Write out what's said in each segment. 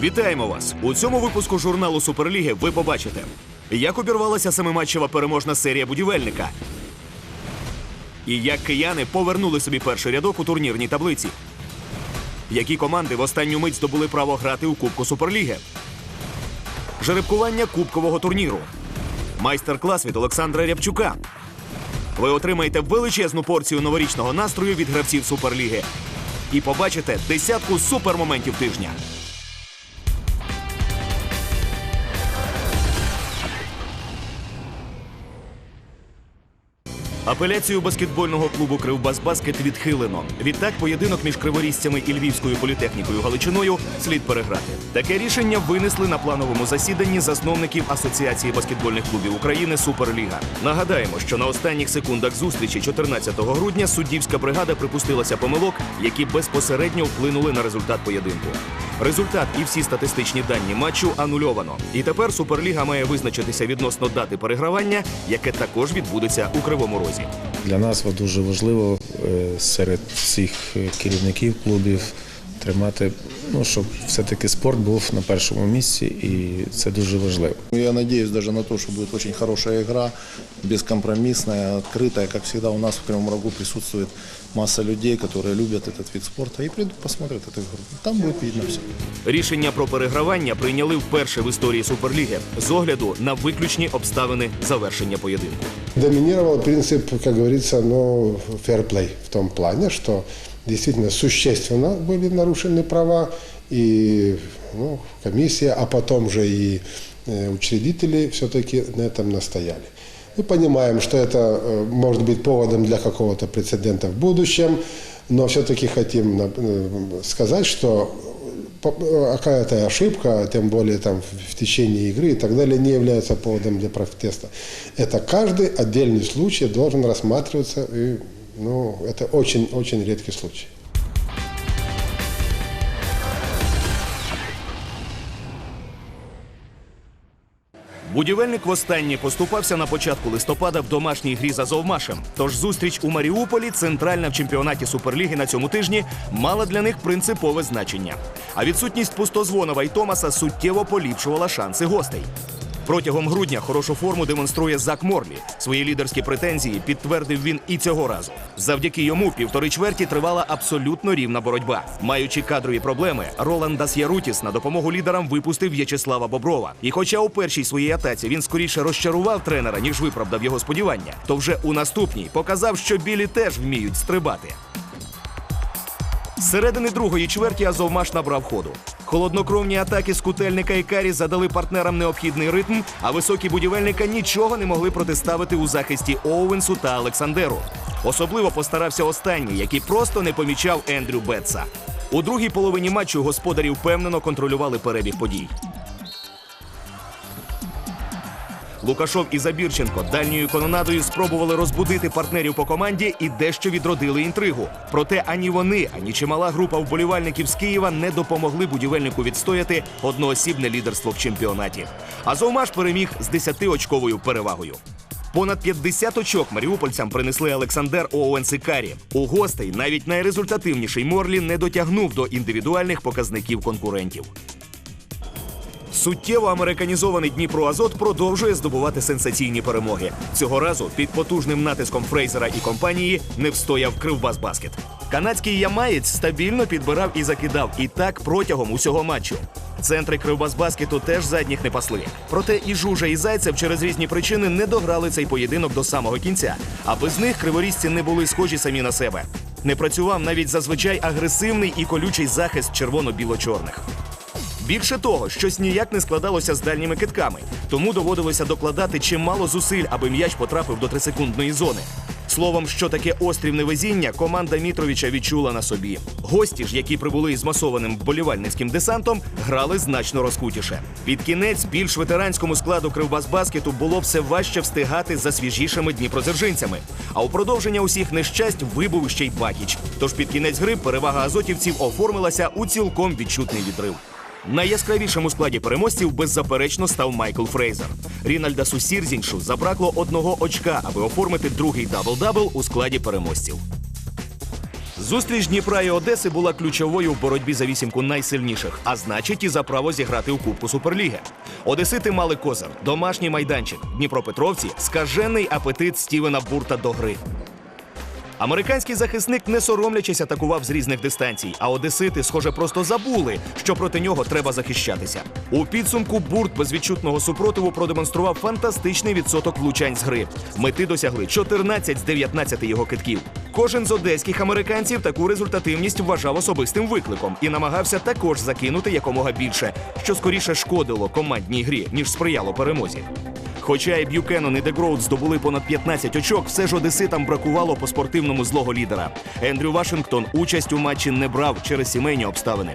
Вітаємо вас! У цьому випуску журналу Суперліги ви побачите, як обірвалася семиматчева переможна серія будівельника. І як кияни повернули собі перший рядок у турнірній таблиці. Які команди в останню мить здобули право грати у Кубку Суперліги? Жеребкування кубкового турніру. Майстер-клас від Олександра Рябчука. Ви отримаєте величезну порцію новорічного настрою від гравців Суперліги. І побачите десятку супермоментів тижня. Апеляцію баскетбольного клубу Кривбасбаскет відхилено. Відтак поєдинок між криворізцями і львівською політехнікою Галичиною слід переграти. Таке рішення винесли на плановому засіданні засновників Асоціації баскетбольних клубів України Суперліга. Нагадаємо, що на останніх секундах зустрічі 14 грудня суддівська бригада припустилася помилок, які безпосередньо вплинули на результат поєдинку. Результат і всі статистичні дані матчу анульовано. І тепер Суперліга має визначитися відносно дати перегравання, яке також відбудеться у Кривому Розі. Для нас дуже важливо е, серед всіх е, керівників клубів тримати, ну, щоб все-таки спорт був на першому місці, і це дуже важливо. Ну, Я надеюсь даже на то, что будет очень хорошая игра, бескомпромиссная, открытая. Как всегда у нас в Кривом Рогу присутствует масса людей, которые любят этот вид спорта и придут посмотрят эту игру. Там будет видно все. Рішення про перегравання прийняли вперше в історії Суперліги з огляду на виключні обставини завершення поєдинку. Доминировал принцип, как говорится, ну, фэрплей в том плане, что действительно существенно были нарушены права, и ну, комиссия, а потом же и э, учредители все-таки на этом настояли. Мы понимаем, что это э, может быть поводом для какого-то прецедента в будущем, но все-таки хотим э, сказать, что какая-то ошибка, тем более там в течение игры и так далее, не является поводом для протеста. Это каждый отдельный случай должен рассматриваться, и ну, это очень-очень редкий случай. Будівельник востаннє поступався на початку листопада в домашній грі з Азовмашем. Тож зустріч у Маріуполі, центральна в чемпіонаті Суперліги на цьому тижні, мала для них принципове значення. А відсутність пустозвонова і Томаса суттєво поліпшувала шанси гостей. Протягом грудня хорошу форму демонструє Зак Морлі. Свої лідерські претензії підтвердив він і цього разу. Завдяки йому півтори чверті тривала абсолютно рівна боротьба. Маючи кадрові проблеми, Роланд Дас'ярутіс на допомогу лідерам випустив В'ячеслава Боброва. І хоча у першій своїй атаці він скоріше розчарував тренера, ніж виправдав його сподівання, то вже у наступній показав, що білі теж вміють стрибати. Середини другої чверті Азовмаш набрав ходу. Холоднокровні атаки з кутельника і карі задали партнерам необхідний ритм, а високі будівельника нічого не могли протиставити у захисті Оуенсу та Олександеру. Особливо постарався останній, який просто не помічав Ендрю Бетса. У другій половині матчу господарі впевнено контролювали перебіг подій. Лукашов і Забірченко дальньою канонадою спробували розбудити партнерів по команді і дещо відродили інтригу. Проте ані вони, ані чимала група вболівальників з Києва не допомогли будівельнику відстояти одноосібне лідерство в чемпіонаті. Азовмаш переміг з 10-очковою перевагою. Понад 50 очок маріупольцям принесли Олександр Оуенс і Карі. У гостей навіть найрезультативніший Морлі не дотягнув до індивідуальних показників конкурентів. Суттєво американізований Дніпро Азот продовжує здобувати сенсаційні перемоги. Цього разу під потужним натиском Фрейзера і компанії не встояв Кривбасбаскет. Канадський ямаєць стабільно підбирав і закидав, і так протягом усього матчу. Центри Кривбасбаскету теж задніх не пасли. Проте і Жужа, і Зайцев через різні причини не дограли цей поєдинок до самого кінця. А без них криворізці не були схожі самі на себе. Не працював навіть зазвичай агресивний і колючий захист червоно-біло-чорних. Більше того, щось ніяк не складалося з дальніми китками, тому доводилося докладати чимало зусиль, аби м'яч потрапив до трисекундної зони. Словом, що таке острів невезіння, команда Мітровича відчула на собі. Гості ж, які прибули із масованим вболівальницьким десантом, грали значно розкутіше. Під кінець більш ветеранському складу Кривбасбаскету було все важче встигати за свіжішими дніпродзержинцями. А у продовження усіх нещасть вибув ще й Бакіч. Тож під кінець гри перевага азотівців оформилася у цілком відчутний відрив. Найяскравішим у складі переможців беззаперечно став Майкл Фрейзер. Рінальда Сусірзіншу забракло одного очка, аби оформити другий дабл-дабл у складі переможців. Зустріч Дніпра і Одеси була ключовою в боротьбі за вісімку найсильніших, а значить і за право зіграти у Кубку Суперліги. Одесити мали козир, домашній майданчик. Дніпропетровці скажений апетит Стівена Бурта до гри. Американський захисник, не соромлячись, атакував з різних дистанцій, а одесити, схоже, просто забули, що проти нього треба захищатися. У підсумку бурт без відчутного супротиву продемонстрував фантастичний відсоток влучань з гри. Мети досягли 14 з 19 його китків. Кожен з одеських американців таку результативність вважав особистим викликом і намагався також закинути якомога більше, що скоріше шкодило командній грі, ніж сприяло перемозі. Хоча і Б'юкенон і Дегроуд здобули понад 15 очок, все ж одеситам бракувало по спортивному злого лідера. Ендрю Вашингтон участь у матчі не брав через сімейні обставини.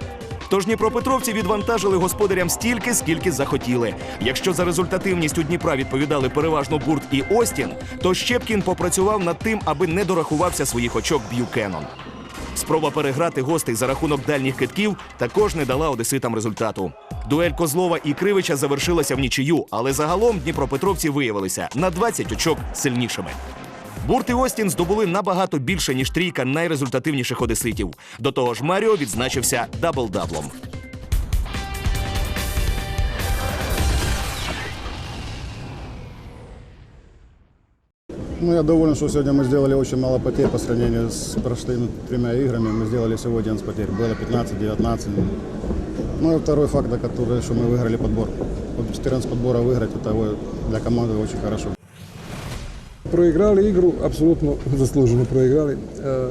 Тож Дніпропетровці відвантажили господарям стільки, скільки захотіли. Якщо за результативність у Дніпра відповідали переважно Бурт і Остін, то Щепкін попрацював над тим, аби не дорахувався своїх очок Б'юкенон. Спроба переграти гостей за рахунок дальніх китків також не дала одеситам результату. Дуель Козлова і Кривича завершилася в нічию, але загалом дніпропетровці виявилися на 20 очок сильнішими. Бурт і Остін здобули набагато більше, ніж трійка найрезультативніших одеситів. До того ж, Маріо відзначився дабл-даблом. Ну, я доволен, что сегодня мы сделали очень мало потерь по сравнению с прошлыми тремя играми. Мы сделали всего 11 потерь. Было 15-19. Ну и второй фактор, который, что мы выиграли подбор. Вот 14 подбора выиграть, это вот для команды очень хорошо. Проіграли ігру, абсолютно заслужено проіграли. Е,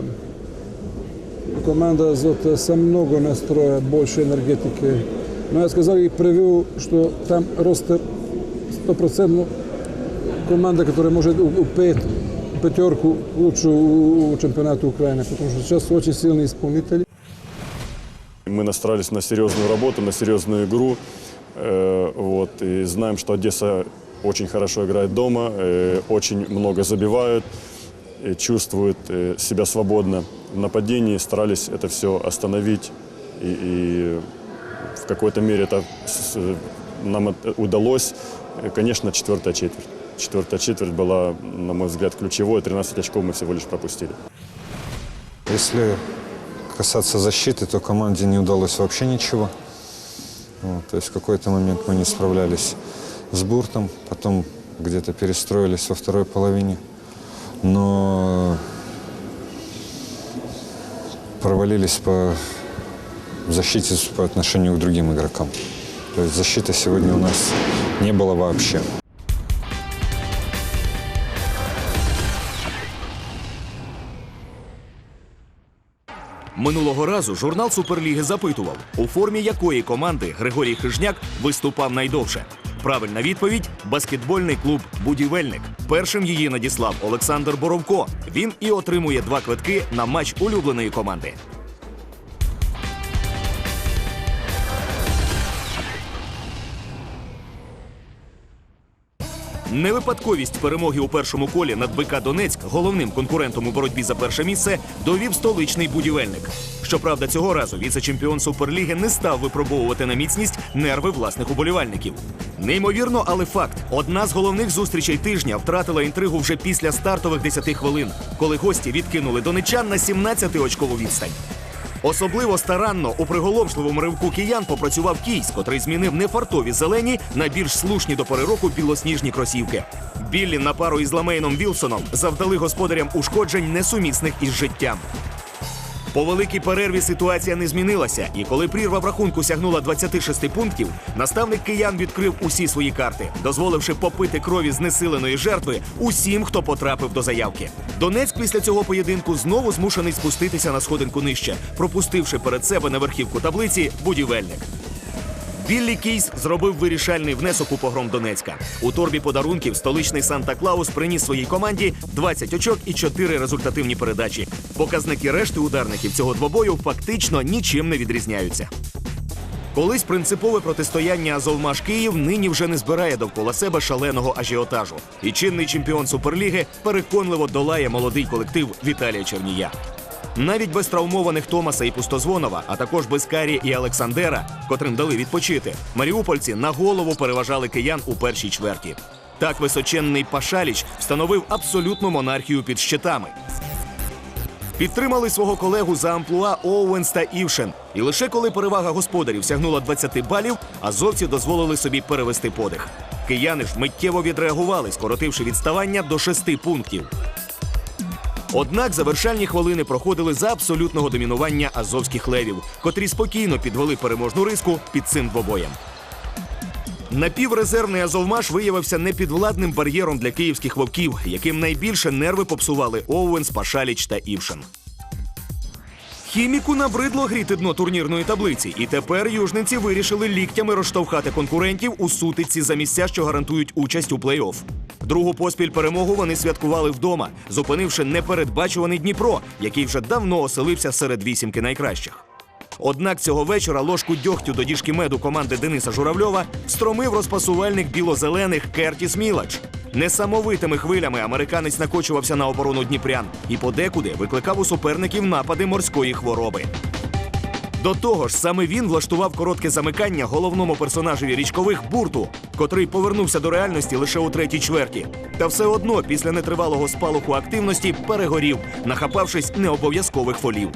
Команда ЗОТ со много настроя, больше энергетики. Но я сказал и привел, что там ростер стопроцентно команда, которая может у, у пет, пятерку лучшую у, у чемпионата Украины, потому что сейчас очень сильные исполнители. Мы настроились на серьезную работу, на серьезную игру. Э, вот, и знаем, что Одесса очень хорошо играет дома, э, очень много забивают, э, себя свободно в нападении. Старались это все остановить. И, и в какой-то мере это нам удалось. Конечно, четвертая четверть. Четвертая четверть была, на мой взгляд, ключевой. 13 очков мы всего лишь пропустили. Если касаться защиты, то команде не удалось вообще ничего. Вот, то есть в какой-то момент мы не справлялись с Буртом, потом где-то перестроились во второй половине. Но провалились по защите по отношению к другим игрокам. То есть защиты сегодня у нас не было вообще. Минулого разу журнал Суперліги запитував, у формі якої команди Григорій Хижняк виступав найдовше. Правильна відповідь баскетбольний клуб Будівельник. Першим її надіслав Олександр Боровко. Він і отримує два квитки на матч улюбленої команди. Невипадковість перемоги у першому колі над БК Донецьк, головним конкурентом у боротьбі за перше місце, довів столичний будівельник. Щоправда, цього разу віце-чемпіон Суперліги не став випробовувати на міцність нерви власних уболівальників. Неймовірно, але факт: одна з головних зустрічей тижня втратила інтригу вже після стартових 10 хвилин, коли гості відкинули донечан на 17-очкову відстань. Особливо старанно у приголомшливому ривку киян попрацював кійсь, котрий змінив нефартові зелені на більш слушні до пори року білосніжні кросівки. Біллі на пару із Ламейном Вілсоном завдали господарям ушкоджень несумісних із життям. По великій перерві ситуація не змінилася, і коли прірва в рахунку сягнула 26 пунктів, наставник киян відкрив усі свої карти, дозволивши попити крові знесиленої жертви усім, хто потрапив до заявки. Донецьк після цього поєдинку знову змушений спуститися на сходинку нижче, пропустивши перед себе на верхівку таблиці будівельник. Біллі Кейс зробив вирішальний внесок у погром Донецька. У торбі подарунків столичний Санта Клаус приніс своїй команді 20 очок і 4 результативні передачі. Показники решти ударників цього двобою фактично нічим не відрізняються. Колись принципове протистояння Азовмаш Київ нині вже не збирає довкола себе шаленого ажіотажу. І чинний чемпіон Суперліги переконливо долає молодий колектив Віталія Чернія. Навіть без травмованих Томаса і Пустозвонова, а також без Карі і Олександера, котрим дали відпочити, маріупольці на голову переважали киян у першій чверті. Так височенний Пашаліч встановив абсолютну монархію під щитами. Підтримали свого колегу за амплуа Оуенс та Івшен. І лише коли перевага господарів сягнула 20 балів, азовці дозволили собі перевести подих. Кияни ж миттєво відреагували, скоротивши відставання до 6 пунктів. Однак завершальні хвилини проходили за абсолютного домінування азовських левів, котрі спокійно підвели переможну риску під цим двобоєм. Напіврезервний Азовмаш виявився непідвладним бар'єром для київських вовків, яким найбільше нерви попсували Оуенс, Пашаліч та Івшин. Хіміку набридло гріти дно турнірної таблиці, і тепер южниці вирішили ліктями розштовхати конкурентів у сутиці за місця, що гарантують участь у плей-офф. Другу поспіль перемогу вони святкували вдома, зупинивши непередбачуваний Дніпро, який вже давно оселився серед вісімки найкращих. Однак цього вечора ложку дьогтю до діжки меду команди Дениса Журавльова стромив розпасувальник білозелених Кертіс Мілач. Несамовитими хвилями американець накочувався на оборону Дніпрян і подекуди викликав у суперників напади морської хвороби. До того ж, саме він влаштував коротке замикання головному персонажеві річкових бурту, котрий повернувся до реальності лише у третій чверті. Та все одно після нетривалого спалаху активності перегорів, нахапавшись необов'язкових фолів.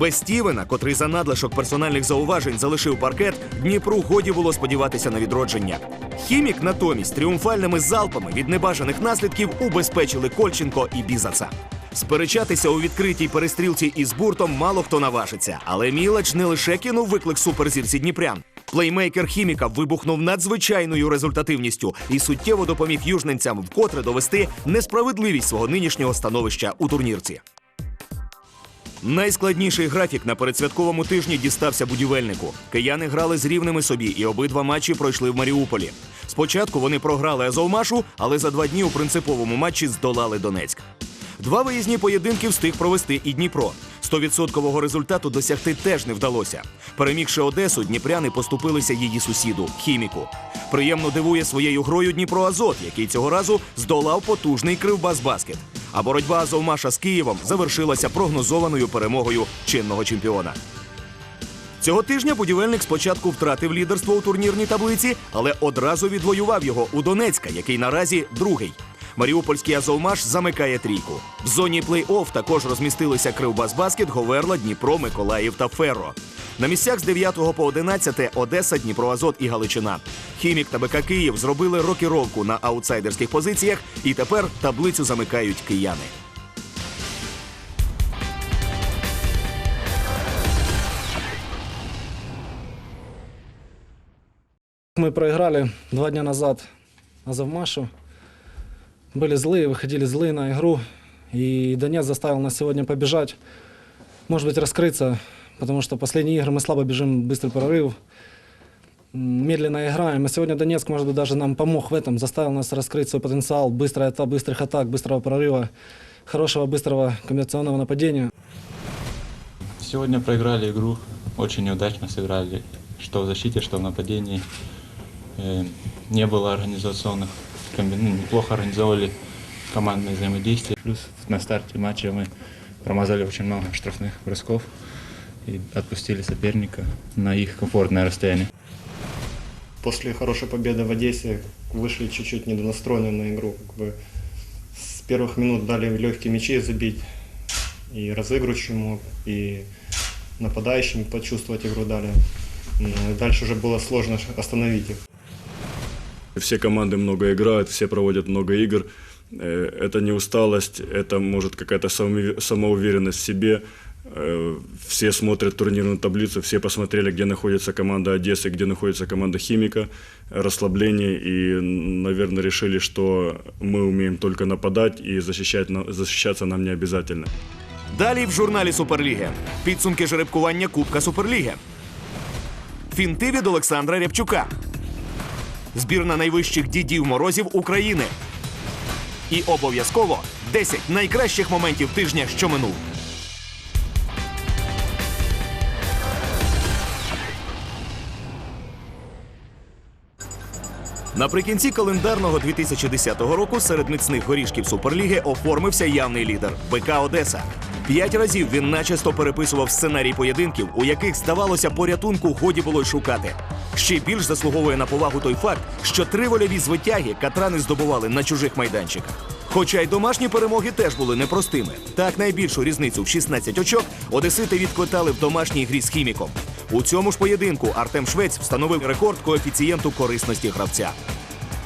Без Стівена, котрий за надлишок персональних зауважень залишив паркет, Дніпру годі було сподіватися на відродження. Хімік натомість тріумфальними залпами від небажаних наслідків убезпечили Кольченко і Бізаца. Сперечатися у відкритій перестрілці із буртом мало хто наважиться, але Мілач не лише кинув виклик суперзірці Дніпрян. Плеймейкер хіміка вибухнув надзвичайною результативністю і суттєво допоміг южненцям вкотре довести несправедливість свого нинішнього становища у турнірці. Найскладніший графік на передсвятковому тижні дістався будівельнику. Кияни грали з рівними собі, і обидва матчі пройшли в Маріуполі. Спочатку вони програли Азовмашу, але за два дні у принциповому матчі здолали Донецьк. Два виїзні поєдинки встиг провести і Дніпро. Стовідсоткового результату досягти теж не вдалося. Перемігши Одесу, дніпряни поступилися її сусіду хіміку. Приємно дивує своєю грою Дніпро Азот, який цього разу здолав потужний кривбас баскет. А боротьба Азовмаша з Києвом завершилася прогнозованою перемогою чинного чемпіона. Цього тижня будівельник спочатку втратив лідерство у турнірній таблиці, але одразу відвоював його у Донецька, який наразі другий. Маріупольський Азовмаш замикає трійку. В зоні плей-офф також розмістилися Кривбас Баскет, Говерла, Дніпро, Миколаїв та Ферро. На місцях з 9 по 11 Одеса, Дніпроазот і Галичина. Хімік та БК Київ зробили рокіровку на аутсайдерських позиціях, і тепер таблицю замикають кияни. Мы проиграли два дня назад Азовмашу. Были злые, выходили злые на игру. И Донец заставил нас сегодня побежать. Может быть, раскрыться, потому что последние игры мы слабо бежим, быстрый прорыв. Медленно играем. И сегодня Донецк, может быть, даже нам помог в этом, заставил нас раскрыть свой потенциал быстрой ата- быстрых атак, быстрого прорыва, хорошего, быстрого комбинационного нападения. Сегодня проиграли игру, очень неудачно сыграли, что в защите, что в нападении. Э, Не было организационных, ну, неплохо организовали командное взаимодействие. Плюс на старте матча мы промазали очень много штрафных бросков и отпустили соперника на их комфортное расстояние. После хорошей победы в Одессе вышли чуть-чуть недонастроены на игру. Как бы с первых минут дали легкие мячи забить и разыгрывающему, и нападающим почувствовать игру дали. Дальше уже было сложно остановить их. Все команды много играют, все проводят много игр. Э, Это не усталость, это может какая-то самоуви- самоуверенность в себе. Э, Все смотрят турнирную таблицу, все посмотрели, где находится команда Одессы, где находится команда Химика. Расслабление и, наверное, решили, что мы умеем только нападать и защищать, на- защищаться нам не обязательно. Далі в журналі Суперліги. Підсумки жеребкування Кубка Суперліги. Фінти від Олександра Рябчука. Збірна найвищих дідів морозів України. І обов'язково 10 найкращих моментів тижня, що минув. Наприкінці календарного 2010 року серед міцних горішків Суперліги оформився явний лідер БК Одеса. П'ять разів він начисто переписував сценарій поєдинків, у яких здавалося порятунку годі було й шукати. Ще більш заслуговує на повагу той факт, що три вольові звитяги катрани здобували на чужих майданчиках. Хоча й домашні перемоги теж були непростими. Так найбільшу різницю в 16 очок одесити відкотали в домашній грі з хіміком. У цьому ж поєдинку Артем Швець встановив рекорд коефіцієнту корисності гравця.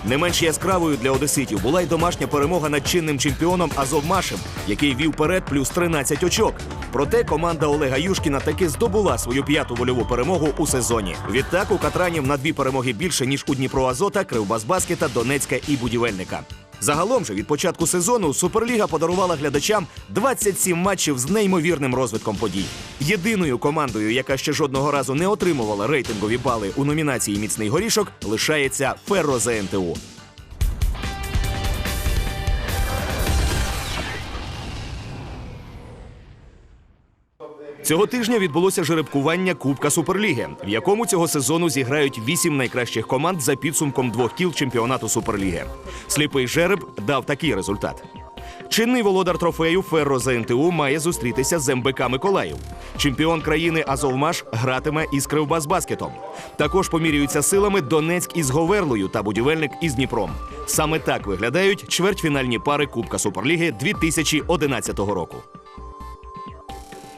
Не менш яскравою для одеситів була й домашня перемога над чинним чемпіоном Азовмашем, який вів перед плюс 13 очок. Проте команда Олега Юшкіна таки здобула свою п'яту вольову перемогу у сезоні. Відтак у Катранів на дві перемоги більше ніж у Дніпро Азота, Кривбасбаскета, Донецька і Будівельника. Загалом же від початку сезону Суперліга подарувала глядачам 27 матчів з неймовірним розвитком подій. Єдиною командою, яка ще жодного разу не отримувала рейтингові бали у номінації Міцний горішок, лишається Ферро ЗНТУ. Цього тижня відбулося жеребкування Кубка Суперліги, в якому цього сезону зіграють вісім найкращих команд за підсумком двох кіл чемпіонату Суперліги. Сліпий жереб дав такий результат. Чинний володар трофею Ферро ЗНТУ має зустрітися з МБК Миколаїв. Чемпіон країни Азовмаш гратиме із Кривбасбаскетом. Також помірюються силами Донецьк із Говерлою та будівельник із Дніпром. Саме так виглядають чвертьфінальні пари Кубка Суперліги 2011 року.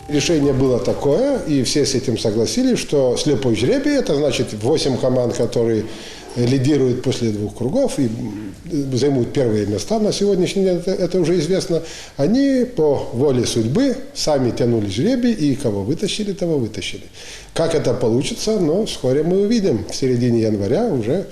Решение было такое, и все с этим согласились, что слепой жребий, это значит 8 команд, которые лидируют после двух кругов и займут первые места на сегодняшний день, это, это уже известно, они по воле судьбы сами тянули жребий, и кого вытащили, того вытащили. Как это получится, но вскоре мы увидим. В середине января уже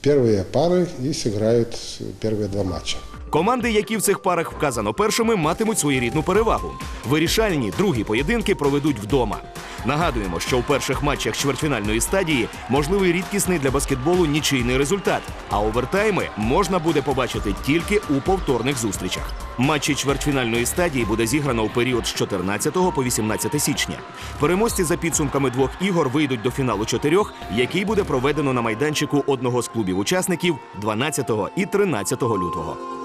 первые пары и сыграют первые два матча. Команди, які в цих парах вказано першими, матимуть своєрідну перевагу. Вирішальні другі поєдинки проведуть вдома. Нагадуємо, що у перших матчах чвертьфінальної стадії можливий рідкісний для баскетболу нічийний результат, а овертайми можна буде побачити тільки у повторних зустрічах. Матчі чвертьфінальної стадії буде зіграно у період з 14 по 18 січня. Переможці за підсумками двох ігор вийдуть до фіналу чотирьох, який буде проведено на майданчику одного з клубів учасників 12 і 13 лютого.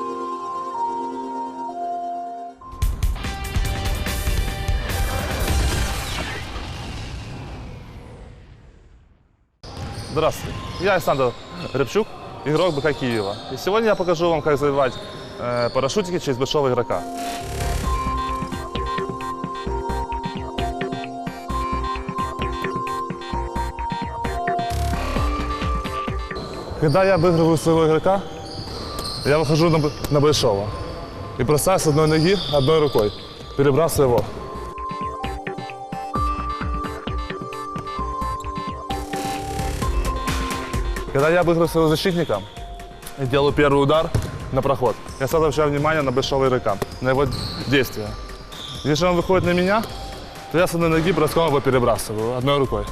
Здравствуйте, я Александр Рябчук, игрок БК Киева. И сегодня я покажу вам, как забивать э, парашютики через большого игрока. Когда я обыгрываю своего игрока, я выхожу на, б- на большого и бросаю с одной ноги одной рукой, перебрасываю его. Когда я обыгрываю своего защитника делаю первый удар на проход, я сразу обращаю внимание на большого игрока, на его действия. Если он выходит на меня, то я с одной ноги броском его перебрасываю одной рукой.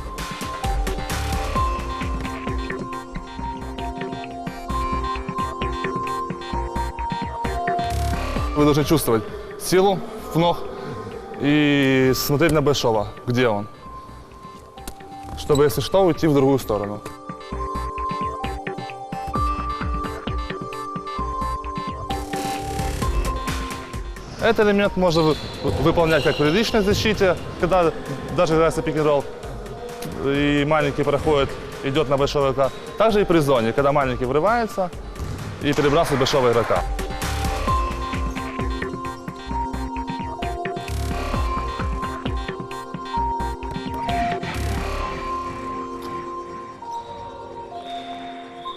Вы должны чувствовать силу в ног и смотреть на большого, где он. Чтобы, если что, уйти в другую сторону. Этот элемент можно вы- выполнять как при личной защите, когда даже играется пик-н-ролл, и маленький проходит, идет на большого игрока. Также и при зоне, когда маленький врывается и перебрасывает большого игрока.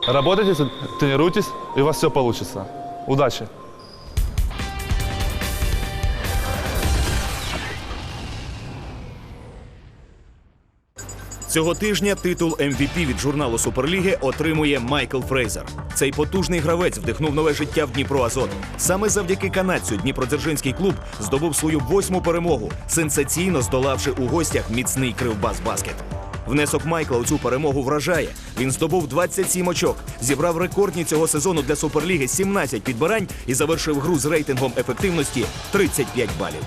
Работайте, тренируйтесь, и у вас все получится. Удачи! Цього тижня титул MVP від журналу Суперліги отримує Майкл Фрейзер. Цей потужний гравець вдихнув нове життя в Дніпро Азот. Саме завдяки канадцю Дніпродзержинський клуб здобув свою восьму перемогу, сенсаційно здолавши у гостях міцний кривбас баскет. Внесок Майкла у цю перемогу вражає. Він здобув 27 очок, зібрав рекордні цього сезону для Суперліги 17 підбирань і завершив гру з рейтингом ефективності 35 балів.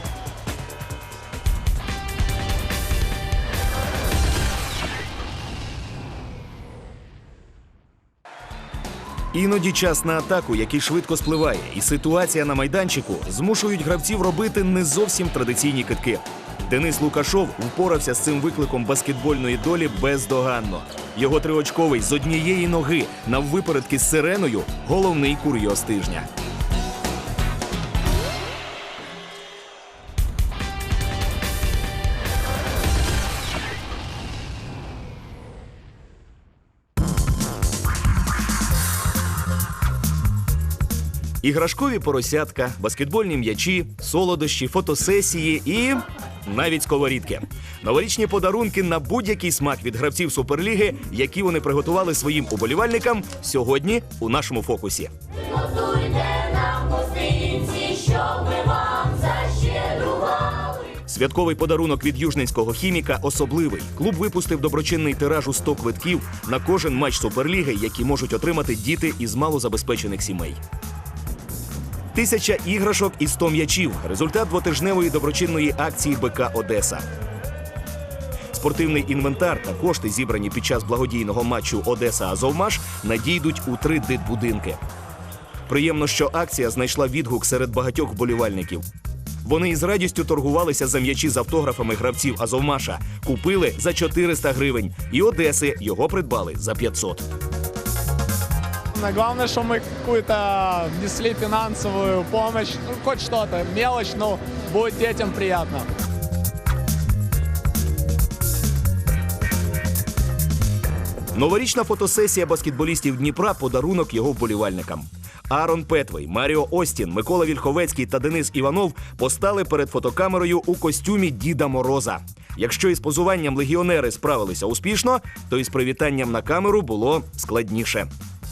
Іноді час на атаку, який швидко спливає, і ситуація на майданчику змушують гравців робити не зовсім традиційні китки. Денис Лукашов впорався з цим викликом баскетбольної долі бездоганно. Його триочковий з однієї ноги наввипередки з сиреною головний курйоз тижня. Іграшкові поросятка, баскетбольні м'ячі, солодощі, фотосесії і навіть сковорідки. Новорічні подарунки на будь-який смак від гравців суперліги, які вони приготували своїм уболівальникам сьогодні у нашому фокусі. Святковий подарунок від южненського хіміка особливий. Клуб випустив доброчинний тираж у 100 квитків на кожен матч суперліги, які можуть отримати діти із малозабезпечених сімей. Тисяча іграшок і 100 м'ячів. Результат двотижневої доброчинної акції БК Одеса. Спортивний інвентар та кошти, зібрані під час благодійного матчу Одеса Азовмаш, надійдуть у три дитбудинки. Приємно, що акція знайшла відгук серед багатьох вболівальників. Вони із радістю торгувалися за м'ячі з автографами гравців Азовмаша, купили за 400 гривень, і Одеси його придбали за 500. Главное, что мы какую-то внесли финансовую помощь, ну, хоть что-то, мелочь, но будет детям приятно. Новорічна фотосесія баскетболістів Дніпра подарунок його вболівальникам. Аарон Петвей, Маріо Остін, Микола Вільховецький та Денис Іванов постали перед фотокамерою у костюмі Діда Мороза. Якщо із позуванням легіонери справилися успішно, то із привітанням на камеру було складніше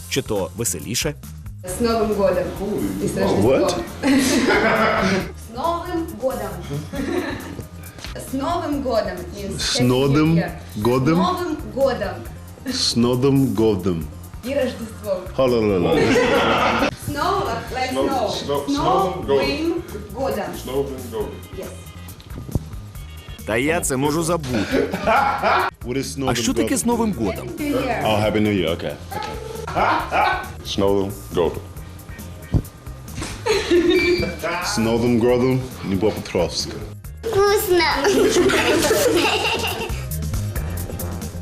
Чи то веселіше? С Новым годом! И с Рождеством! С Новым годом! С Новым годом! С Новым годом? С Новым годом! С Новым годом. И Рождеством! Ха-ла-ла-ла. С Новым, like snow! С Новым годом! Yes. Та я це можу забути. What is А Новым що таке з Новим годом? New Year! Oh, Happy New Year, okay. С Новым годом. С Новым годом, Днепропетровск.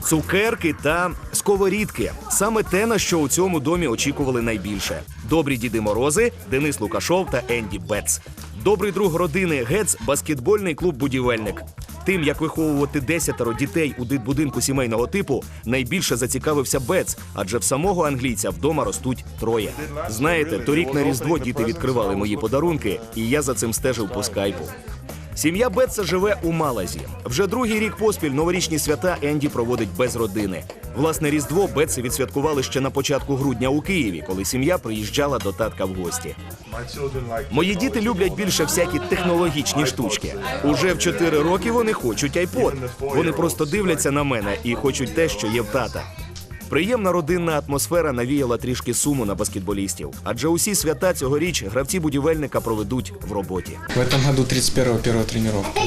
Цукерки та сковорідки саме те, на що у цьому домі очікували найбільше. Добрі діди Морози, Денис Лукашов та Енді Бец. Добрий друг родини Гец баскетбольний клуб Будівельник. Тим, як виховувати десятеро дітей у дитбудинку сімейного типу, найбільше зацікавився Бец, адже в самого англійця вдома ростуть троє. Знаєте, торік на Різдво діти відкривали мої подарунки, і я за цим стежив по скайпу. Сім'я Бетса живе у Малазі. Вже другий рік поспіль новорічні свята Енді проводить без родини. Власне різдво Бетси відсвяткували ще на початку грудня у Києві, коли сім'я приїжджала до татка в гості. Мої діти люблять більше всякі технологічні штучки. Уже в 4 роки вони хочуть iPod. Вони просто дивляться на мене і хочуть те, що є в тата. Приємна родинна атмосфера навіяла трішки суму на баскетболістів, адже усі свята цьогоріч гравці будівельника проведуть в роботі. В этом году 31-го первая тренировка.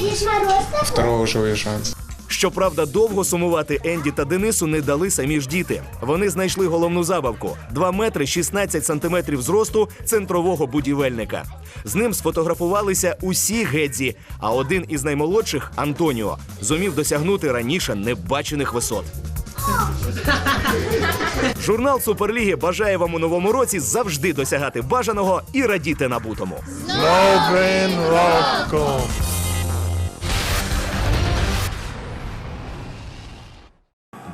Второго уже уезжаем. Щоправда, довго сумувати Енді та Денису не дали самі ж діти. Вони знайшли головну забавку: 2 метри 16 сантиметрів зросту центрового будівельника. З ним сфотографувалися усі гедзі, а один із наймолодших Антоніо зумів досягнути раніше небачених висот. Журнал Суперліги бажає вам у новому році завжди досягати бажаного і радіти набутому. Brain rock.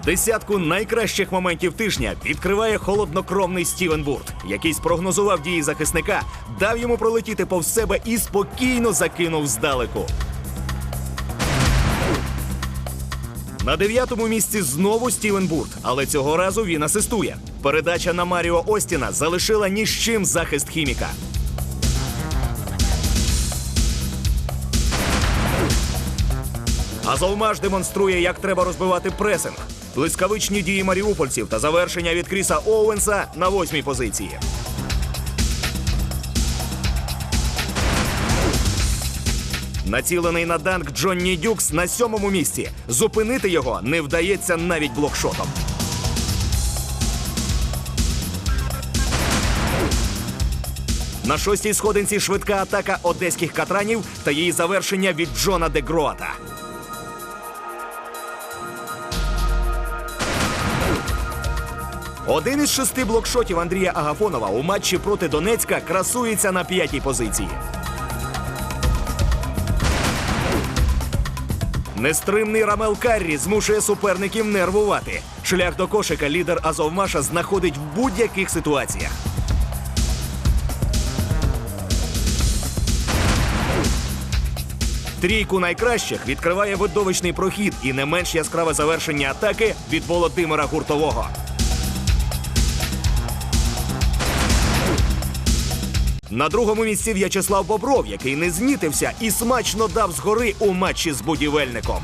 Десятку найкращих моментів тижня відкриває холоднокровний Стівен Бурт, який спрогнозував дії захисника, дав йому пролетіти повз себе і спокійно закинув здалеку. На дев'ятому місці знову Стівен Бурт, але цього разу він асистує. Передача на Маріо Остіна залишила ні з чим захист хіміка. Азовмаш демонструє, як треба розбивати пресинг. Блискавичні дії маріупольців та завершення від Кріса Оуенса на восьмій позиції. Націлений на данк Джонні Дюкс на сьомому місці. Зупинити його не вдається навіть блокшотом. На шостій сходинці швидка атака одеських катранів та її завершення від Джона де. Один із шести блокшотів Андрія Агафонова у матчі проти Донецька красується на п'ятій позиції. Нестримний Рамел Каррі змушує суперників нервувати. Шлях до кошика лідер Азовмаша знаходить в будь-яких ситуаціях. Трійку найкращих відкриває видовищний прохід і не менш яскраве завершення атаки від Володимира Гуртового. На другому місці В'ячеслав Бобров, який не знітився і смачно дав згори у матчі з будівельником.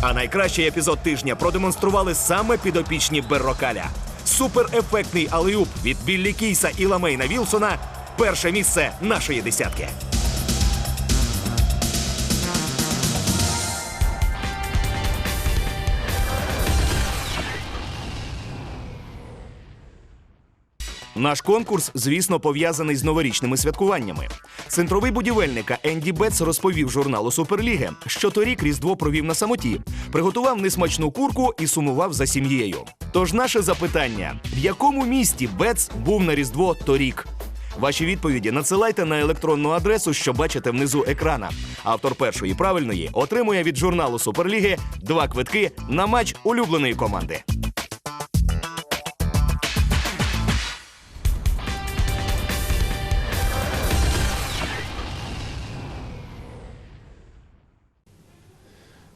А найкращий епізод тижня продемонстрували саме підопічні Беррокаля. Суперефектний алеюб від Біллі Кейса і Ламейна Вілсона перше місце нашої десятки. Наш конкурс, звісно, пов'язаний з новорічними святкуваннями. Центровий будівельника Енді Бетс розповів журналу Суперліги, що торік Різдво провів на самоті, приготував несмачну курку і сумував за сім'єю. Тож наше запитання: в якому місті Бетс був на Різдво торік? Ваші відповіді надсилайте на електронну адресу, що бачите внизу екрана. Автор першої правильної отримує від журналу Суперліги два квитки на матч улюбленої команди.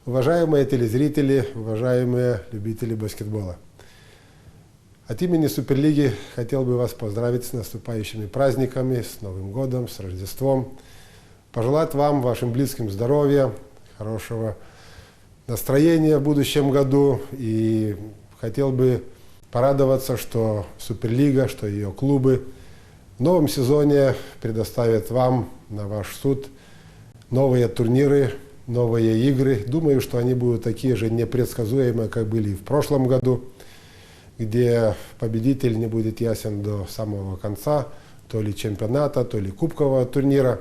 Уважаемые телезрители, уважаемые любители баскетбола. От имени Суперлиги хотел бы вас поздравить с наступающими праздниками, с Новым годом, с Рождеством. Пожелать вам, вашим близким здоровья, хорошего настроения в будущем году. И хотел бы порадоваться, что Суперлига, что ее клубы в новом сезоне предоставят вам на ваш суд новые турниры, новые игры. Думаю, что они будут такие же непредсказуемые, как были в прошлом году, где победитель не будет ясен до самого конца, то ли чемпионата, то ли кубкового турнира.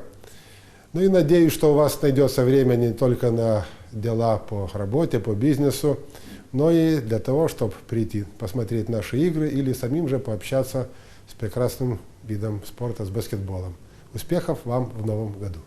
Ну и надеюсь, что у вас найдется время не только на дела по работе, по бизнесу, но и для того, чтобы прийти, посмотреть наши игры или самим же пообщаться с прекрасным видом спорта, с баскетболом. Успехов вам в новом году!